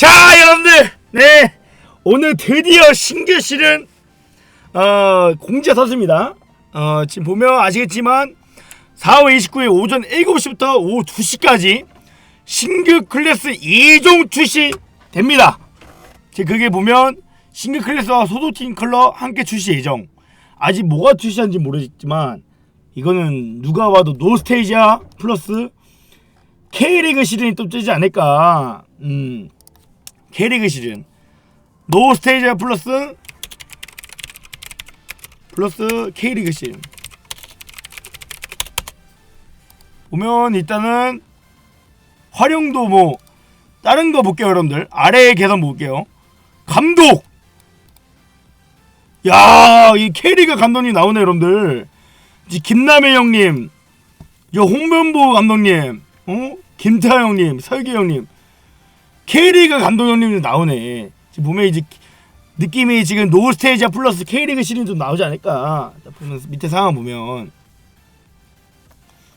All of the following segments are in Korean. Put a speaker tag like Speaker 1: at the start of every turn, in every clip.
Speaker 1: 자 여러분들. 네. 오늘 드디어 신규 실은 어 공지가 섰습니다. 어 지금 보면 아시겠지만 4월 29일 오전 7시부터 오후 2시까지 신규 클래스 2종 출시됩니다. 지금 그게 보면 신규 클래스와 소도팀 컬러 함께 출시 예정. 아직 뭐가 출시한지 모르겠지만 이거는 누가 봐도 노스테이지아 플러스 K리그 시즌이 또 뜨지 않을까. 음 K리그 시즌. 노 스테이지 플러스 플러스 K리그 시즌. 보면 일단은 활용도 뭐 다른 거 볼게요 여러분들. 아래 개선 볼게요. 감독! 야이 K리그 감독님 나오네 여러분들. 이제 김남혜 형님 저 홍변보 감독님 어? 김타 형님 설계 형님 K리그 감독 형님도 나오네. 지금 보면 이제 느낌이 지금 노스테이지아 플러스 K리그 시리즈 좀 나오지 않을까. 자, 보면 밑에 상황 보면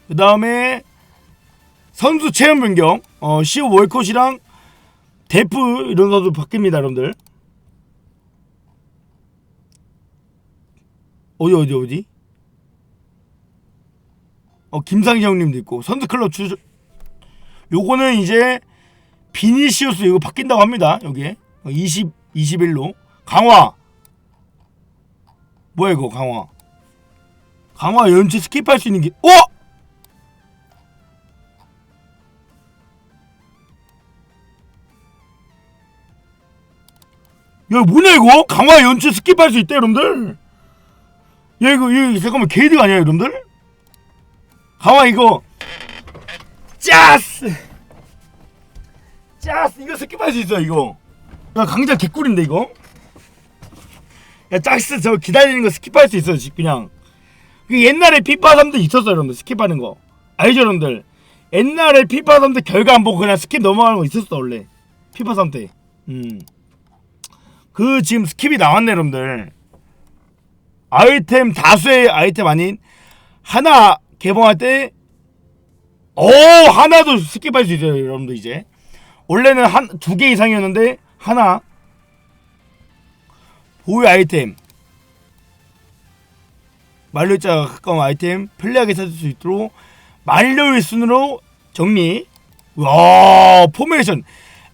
Speaker 1: 그 다음에 선수 체험 변경, 어 시오 월컷이랑 데프 이런 선수 바뀝니다, 여러분들. 어디 어디 어디? 어 김상희 형님도 있고 선수 클럽 주 요거는 이제 비니시우스 이거 바뀐다고 합니다. 여기에. 20 21로. 강화. 뭐야 이거 강화? 강화 연체 스킵할 수 있는 게 어? 야 뭐냐 이거? 강화 연체 스킵할 수 있대 여러분들. 야 이거 이거 잠깐만 게이드 아니야 여러분들? 강화 이거. 짜스 짜스 이거 스킵할 수 있어 이거. 야 강자 개꿀인데 이거? 야 짝스 저 기다리는 거 스킵할 수 있어 지- 그냥. 그 옛날에 피파 3도 있었어 여러분들 스킵하는 거. 알죠 여러분들? 옛날에 피파 3도 결과 안 보고 그냥 스킵 넘어가는 거 있었어 원래. 피파 3 때. 음 그 지금 스킵이 나왔네 여러분들. 아이템 다수의 아이템 아닌 하나 개봉할 때 오 하나도 스킵할 수 있어요 여러분들 이제 원래는 한 두 개 이상이었는데 하나 보유 아이템 만료자가 가까운 아이템 편리하게 찾을 수 있도록 만료일 순으로 정리. 와 포메이션.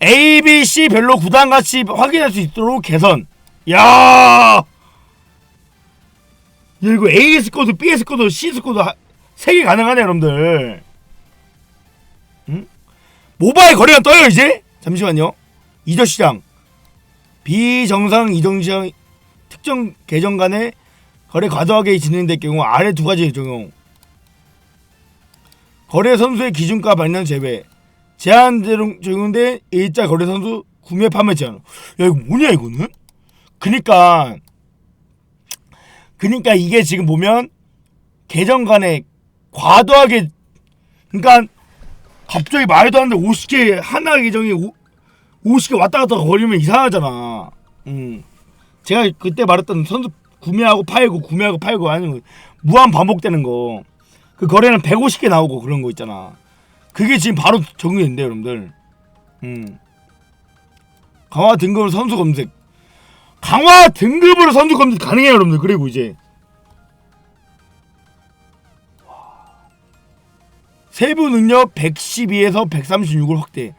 Speaker 1: A, B, C 별로 구단같이 확인할 수 있도록 개선. 야! 야, 이거 A 스코드, B 스코드, C 스코드 세개 가능하네 여러분들 모바일 거래가 떠요 이제? 잠시만요. 이저 시장. 비정상 이정 시장 특정 계정 간의 거래 과도하게 진행될 경우 아래 두 가지 적용. 거래 선수의 기준가 반영 제외. 제한 적용된 일자 거래 선수 구매 판매 제한. 야 이거 뭐냐 이거는? 그니까 그니까 이게 지금 보면 계정 간에 과도하게 그러니까 갑자기 말도 안돼 50개 하나 계정이 오, 50개 왔다 갔다 거리면 이상하잖아. 음. 제가 그때 말했던 선수 구매하고 팔고 구매하고 팔고 아니면 무한 반복되는 거. 그 거래는 150개 나오고 그런 거 있잖아. 그게 지금 바로 적용이 된대요, 여러분들. 음. 강화 등급으로 선수 검색. 강화 등급으로 선수 검색 가능해요, 여러분들. 그리고 이제 세부 능력 112에서 136을 확대.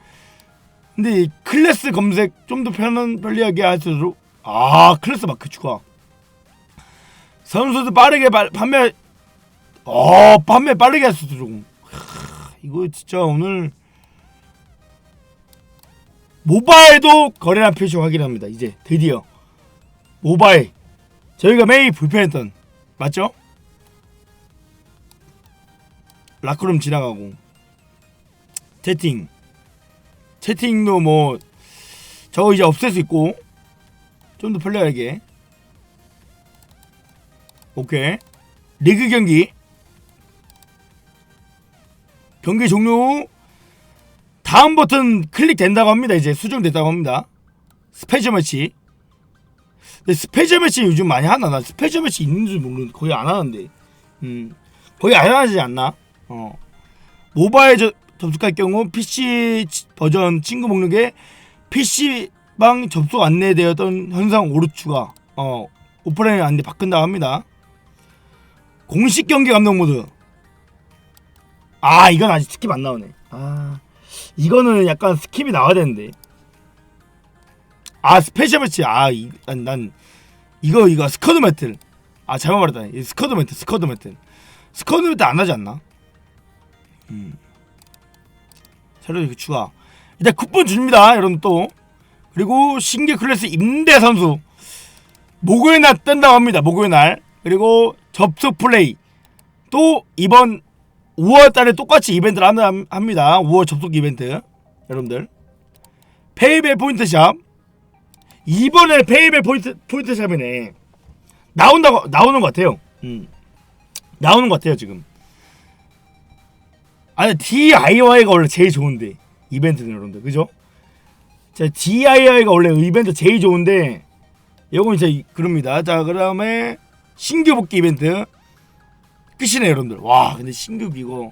Speaker 1: 근데 이 클래스 검색 좀 더 편한 편리하게 할 수 있도록 아 클래스 마크 추가. 선수들 빠르게 발, 판매 어 판매 빠르게 할 수 있도록 하, 이거 진짜 오늘 모바일도 거래량 표시 확인합니다. 이제 드디어 모바일 저희가 매일 불편했던 맞죠? 라크룸 지나가고. 채팅. 채팅도 뭐 저거 이제 없앨 수 있고. 좀 더 편리하게. 오케이. 리그 경기. 경기 종료. 후 다음 버튼 클릭된다고 합니다. 이제 수정됐다고 합니다. 스페셜 매치. 근데 스페셜 매치 요즘 많이 하나? 나 스페셜 매치 있는 줄 모르는데 거의 안 하는데. 음. 거의 안 하지 않나 어. 모바일 저, 접속할 경우 PC 치- 버전 친구 목록에 PC방 접속 안내되었던 현상 오류 추가. 어, 오프라인 안내 바꾼다고 합니다. 공식 경기 감독 모드. 아, 이건 아직 스킵 안 나오네. 아, 이거는 약간 스킵이 나와야 되는데. 아, 스페셜 매치. 아, 이, 난, 난 이거 이거 스쿼드 매틀. 아, 잘못 말했다. 이 스쿼드 매틀, 스쿼드 매틀. 스쿼드 매틀 안 하지 않나? 음. 새로 이렇게 추가. 일단 쿠폰 줍니다, 여러분 또. 그리고 신규 클래스 임대 선수 목요일 날 뜬다고 합니다. 목요일 날. 그리고 접속 플레이 또 이번 5월 달에 똑같이 이벤트를 합니다. 5월 접속 이벤트. 여러분들. 페이벨 포인트 샵. 이번에 페이벨 포인트 포인트 샵이네. 나온다고 나오는 것 같아요. 음. 나오는 것 같아요, 지금. 아니 DIY가 원래 제일 좋은데 이벤트는 여러분들. 그죠? 자 DIY가 원래 이벤트 제일 좋은데 이건 이제 이- 그럽니다. 자 그다음에 신규 복귀 이벤트. 끝이네 여러분들. 와 근데 신규 이거.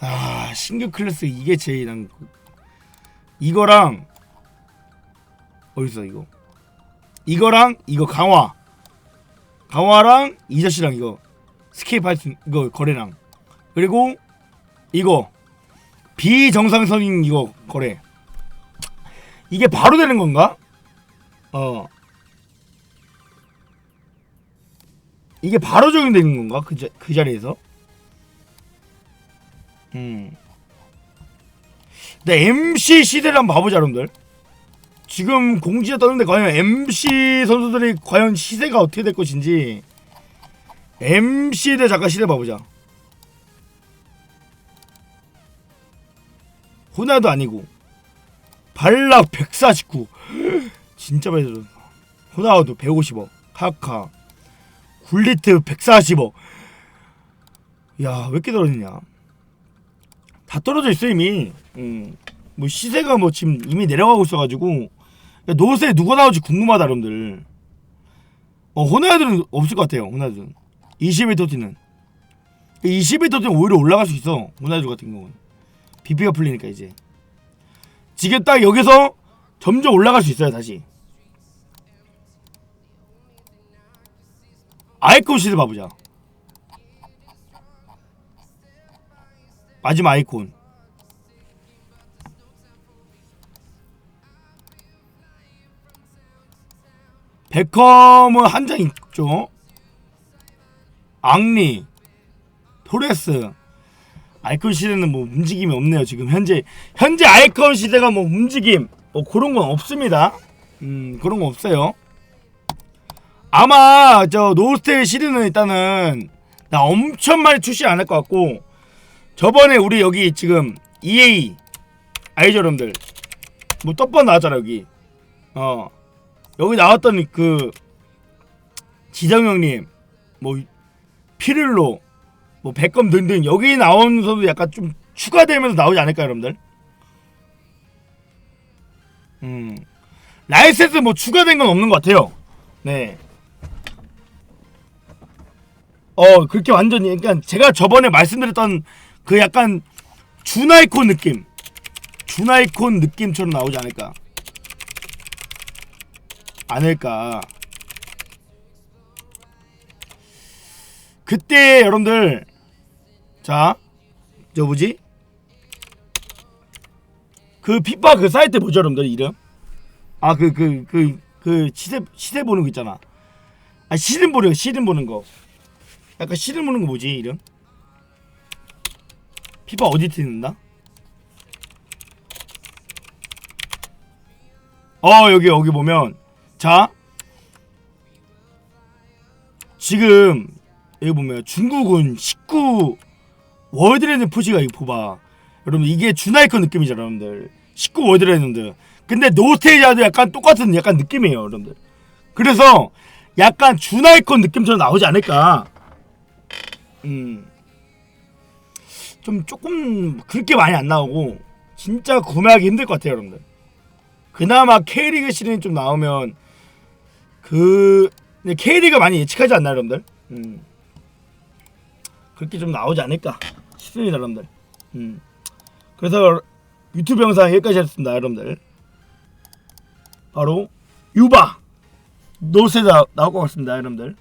Speaker 1: 아 신규 클래스 이게 제일 난 그- 이거랑 어딨어 이거? 이거랑 이거 강화. 강화랑 이저씨랑 이거. 스케이프 할수 이거 거래랑 그리고 이거 비정상선인 이거 거래. 이게 바로 되는 건가? 어. 이게 바로 적용되는 건가? 그, 자, 그 자리에서? 음. 근데 MC 시대를 한번 봐보자 여러분들. 지금 공지에 떠는데 과연 MC 선수들이 과연 시세가 어떻게 될 것인지. MC에 대해 잠깐 시대 봐보자 호나도 아니고 발락 149 진짜 많이 들었어. 호나우도 150억 카카. 굴리트 140억 야왜 이렇게 떨어지냐? 다 떨어져 있어 이미. 음. 뭐 시세가 뭐 지금 이미 내려가고 있어가지고. 야, 노세 누가 나올지 궁금하다 여러분들. 어 호나우드는 없을 것 같아요 호나우드는. 21 토티는. 21 토티는 오히려 올라갈 수 있어 호나우드 같은 경우는 BP가 풀리니까 이제. 지금 딱 여기서 점점 올라갈 수 있어요 다시. 아이콘 시드 봐보자. 마지막 아이콘. 베컴은 한 장 있죠? 앙리 토레스 아이콘 시대는 뭐 움직임이 없네요 지금. 현재 현재 아이콘 시대가 뭐 움직임 뭐 그런 건 없습니다. 음 그런 건 없어요. 아마 저 노스테일 시리는 일단은 나 엄청 많이 출시 안 할 것 같고 저번에 우리 여기 지금 EA 알죠 여러분들 뭐 떡밥 나왔잖아 여기. 어 여기 나왔던 그 지정 형님 뭐 피를로 뭐 백검 등등 여기 선수 약간 좀 추가되면서 나오지 않을까 여러분들? 음 라이센스 뭐 추가된 건 없는 것 같아요. 네. 어 그렇게 완전히 그러니까 제가 저번에 말씀드렸던 그 약간 준아이콘 느낌, 준아이콘 느낌처럼 나오지 않을까? 않을까? 그때 여러분들 자, 저 뭐지? 그 피파 그 사이트 뭐죠, 여러분들 이름? 아, 그 그 그 그 시세 시세 보는 거 있잖아. 아, 보는 거, 시즌 보는 거. 약간 시즌 보는 거 뭐지, 이름? 피파 어디 트는다? 어, 여기 여기 보면 자. 지금 여기 보면 중국은 19 월드랜드 이거 봐봐 여러분 이게 준아이콘 느낌이죠 여러분들. 19 월드랜드 근데 노스테이지와도 약간 똑같은 약간 느낌이에요 여러분들. 그래서 약간 준아이콘 느낌처럼 나오지 않을까. 음 좀 조금 그렇게 많이 안 나오고 진짜 구매하기 힘들 것 같아요 여러분들. 그나마 K리그 시즌이 좀 나오면 그 K리그 많이 예측하지 않나요 여러분들? 음. 그렇게 좀 나오지 않을까 싶습니다, 여러분들. 음. 그래서 유튜브 영상 여기까지 했습니다 여러분들 바로 유바 노세다 나올 것 같습니다 여러분들